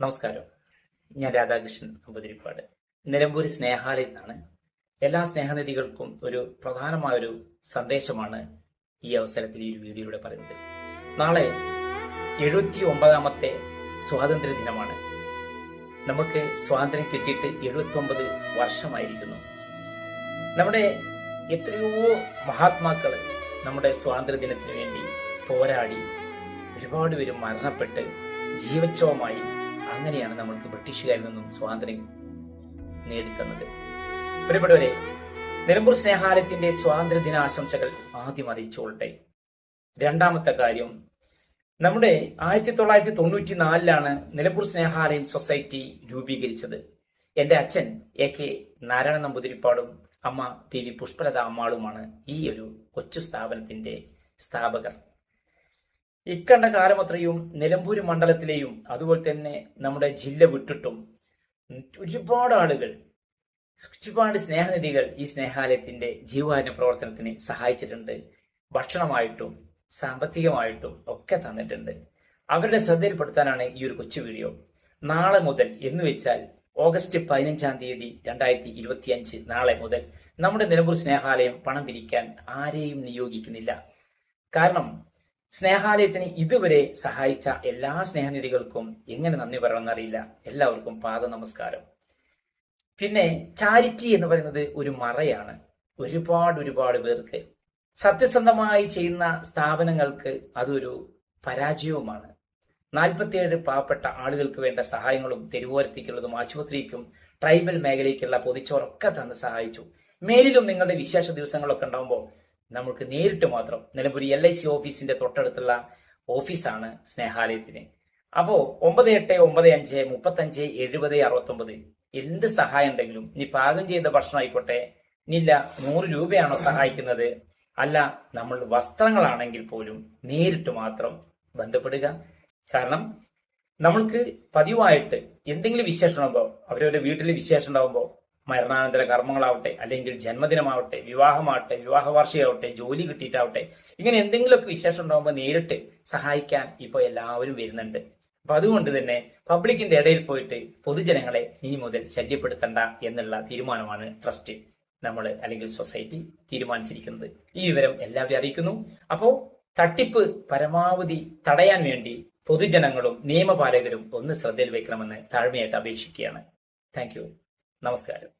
നമസ്കാരം. ഞാൻ രാധാകൃഷ്ണൻ അമ്പതിരിപ്പാട്. നിലമ്പൂർ സ്നേഹാലയം എന്നാണ്. എല്ലാ സ്നേഹനിധികൾക്കും ഒരു പ്രധാനമായ ഒരു സന്ദേശമാണ് ഈ അവസരത്തിൽ ഈ ഒരു വീഡിയോയിലൂടെ പറയുന്നത്. നാളെ എഴുപത്തി ഒമ്പതാമത്തെ സ്വാതന്ത്ര്യ ദിനമാണ് നമുക്ക് സ്വാതന്ത്ര്യം കിട്ടിയിട്ട് എഴുപത്തി ഒമ്പത് വർഷമായിരിക്കുന്നു. നമ്മുടെ എത്രയോ മഹാത്മാക്കൾ നമ്മുടെ സ്വാതന്ത്ര്യ ദിനത്തിന് വേണ്ടി പോരാടി ഒരുപാട് പേര് മരണപ്പെട്ട് ജീവച്ഛവമായി അങ്ങനെയാണ് നമ്മൾക്ക് ബ്രിട്ടീഷുകാരിൽ നിന്നും സ്വാതന്ത്ര്യം നേടിത്തന്നത്. പ്രിയപ്പെട്ടവരെ നിലമ്പൂർ സ്നേഹാലയത്തിന്റെ സ്വാതന്ത്ര്യ ദിനാശംസകൾ ആദ്യം അറിയിച്ചുകൊള്ളട്ടെ രണ്ടാമത്തെ കാര്യം നമ്മുടെ ആയിരത്തി തൊള്ളായിരത്തി തൊണ്ണൂറ്റി നാലിലാണ് നിലമ്പൂർ സ്നേഹാലയം സൊസൈറ്റി രൂപീകരിച്ചത്. എന്റെ അച്ഛൻ എ കെ നാരായണ നമ്പൂതിരിപ്പാടും അമ്മ പി വി പുഷ്പലത അമ്മാളുമാണ് ഈ ഒരു കൊച്ചു സ്ഥാപനത്തിന്റെ സ്ഥാപകർ. ഇക്കണ്ട കാലമത്രയും നിലമ്പൂർ മണ്ഡലത്തിലെയും അതുപോലെ തന്നെ നമ്മുടെ ജില്ല വിട്ടിട്ടും ഒരുപാട് ആളുകൾ ഒരുപാട് സ്നേഹനിധികൾ ഈ സ്നേഹാലയത്തിന്റെ ജീവകാരുണ്യ പ്രവർത്തനത്തിന് സഹായിച്ചിട്ടുണ്ട്. ഭക്ഷണമായിട്ടും സാമ്പത്തികമായിട്ടും ഒക്കെ തന്നിട്ടുണ്ട്. അവരുടെ ശ്രദ്ധയിൽപ്പെടുത്താനാണ് ഈ ഒരു കൊച്ചു വീഡിയോ. നാളെ മുതൽ എന്ന് വെച്ചാൽ ഓഗസ്റ്റ് പതിനഞ്ചാം തീയതി രണ്ടായിരത്തി ഇരുപത്തിയഞ്ച് നാളെ മുതൽ നമ്മുടെ നിലമ്പൂർ സ്നേഹാലയം പണം പിരിക്കാൻ ആരെയും നിയോഗിക്കുന്നില്ല. കാരണം സ്നേഹാലയത്തിന് ഇതുവരെ സഹായിച്ച എല്ലാ സ്നേഹനിധികൾക്കും എങ്ങനെ നന്ദി പറയണമെന്നറിയില്ല എല്ലാവർക്കും പാദ നമസ്കാരം. പിന്നെ ചാരിറ്റി എന്ന് പറയുന്നത് ഒരു മറയാണ്. ഒരുപാട് ഒരുപാട് പേർക്ക് സത്യസന്ധമായി ചെയ്യുന്ന സ്ഥാപനങ്ങൾക്ക് അതൊരു പരാജയവുമാണ്. നാൽപ്പത്തിയേഴ് പാവപ്പെട്ട ആളുകൾക്ക് വേണ്ട സഹായങ്ങളും തെരുവോരത്തേക്കുള്ളതും ആശുപത്രിക്കും ട്രൈബൽ മേഖലയ്ക്കുള്ള പൊതിച്ചോറൊക്കെ തന്ന് സഹായിച്ചു. മേലിലും നിങ്ങളുടെ വിശേഷ ദിവസങ്ങളൊക്കെ ഉണ്ടാകുമ്പോൾ നമുക്ക് നേരിട്ട് മാത്രം നിലമ്പൂർ എൽ ഐ സി ഓഫീസിന്റെ തൊട്ടടുത്തുള്ള ഓഫീസാണ് സ്നേഹാലയത്തിന്. അപ്പോ ഒമ്പത് എട്ട് ഒമ്പത് അഞ്ച് മുപ്പത്തഞ്ച് എഴുപത് അറുപത്തൊമ്പത് എന്ത് സഹായം ഉണ്ടെങ്കിലും നീ പാകം ചെയ്ത ഭക്ഷണം ആയിക്കോട്ടെ ഇനിയില്ല നൂറ് രൂപയാണോ സഹായിക്കുന്നത്? അല്ല നമ്മൾ വസ്ത്രങ്ങളാണെങ്കിൽ പോലും നേരിട്ട് മാത്രം ബന്ധപ്പെടുക. കാരണം നമ്മൾക്ക് പതിവായിട്ട് എന്തെങ്കിലും വിശേഷം ഉണ്ടാകുമ്പോൾ അവരവരുടെ വീട്ടിൽ വിശേഷം ഉണ്ടാകുമ്പോൾ മരണാനന്തര കർമ്മങ്ങളാവട്ടെ അല്ലെങ്കിൽ ജന്മദിനമാവട്ടെ വിവാഹമാവട്ടെ വിവാഹ വാർഷികമാവട്ടെ ജോലി കിട്ടിയിട്ടാവട്ടെ ഇങ്ങനെ എന്തെങ്കിലുമൊക്കെ വിശേഷം ഉണ്ടാകുമ്പോൾ നേരിട്ട് സഹായിക്കാൻ ഇപ്പോൾ എല്ലാവരും വരുന്നുണ്ട്. അപ്പൊ അതുകൊണ്ട് തന്നെ പബ്ലിക്കിന്റെ ഇടയിൽ പോയിട്ട് പൊതുജനങ്ങളെ ഇനി മുതൽ ശല്യപ്പെടുത്തണ്ട എന്നുള്ള തീരുമാനമാണ് ട്രസ്റ്റ് നമ്മൾ അല്ലെങ്കിൽ സൊസൈറ്റി തീരുമാനിച്ചിരിക്കുന്നത്. ഈ വിവരം എല്ലാവരും അറിയിക്കുന്നു. അപ്പോൾ തട്ടിപ്പ് പരമാവധി തടയാൻ വേണ്ടി പൊതുജനങ്ങളും നിയമപാലകരും ഒന്ന് ശ്രദ്ധയിൽ വെക്കണമെന്ന് താഴ്മയായിട്ട് അപേക്ഷിക്കുകയാണ്. താങ്ക് നമസ്കാരം.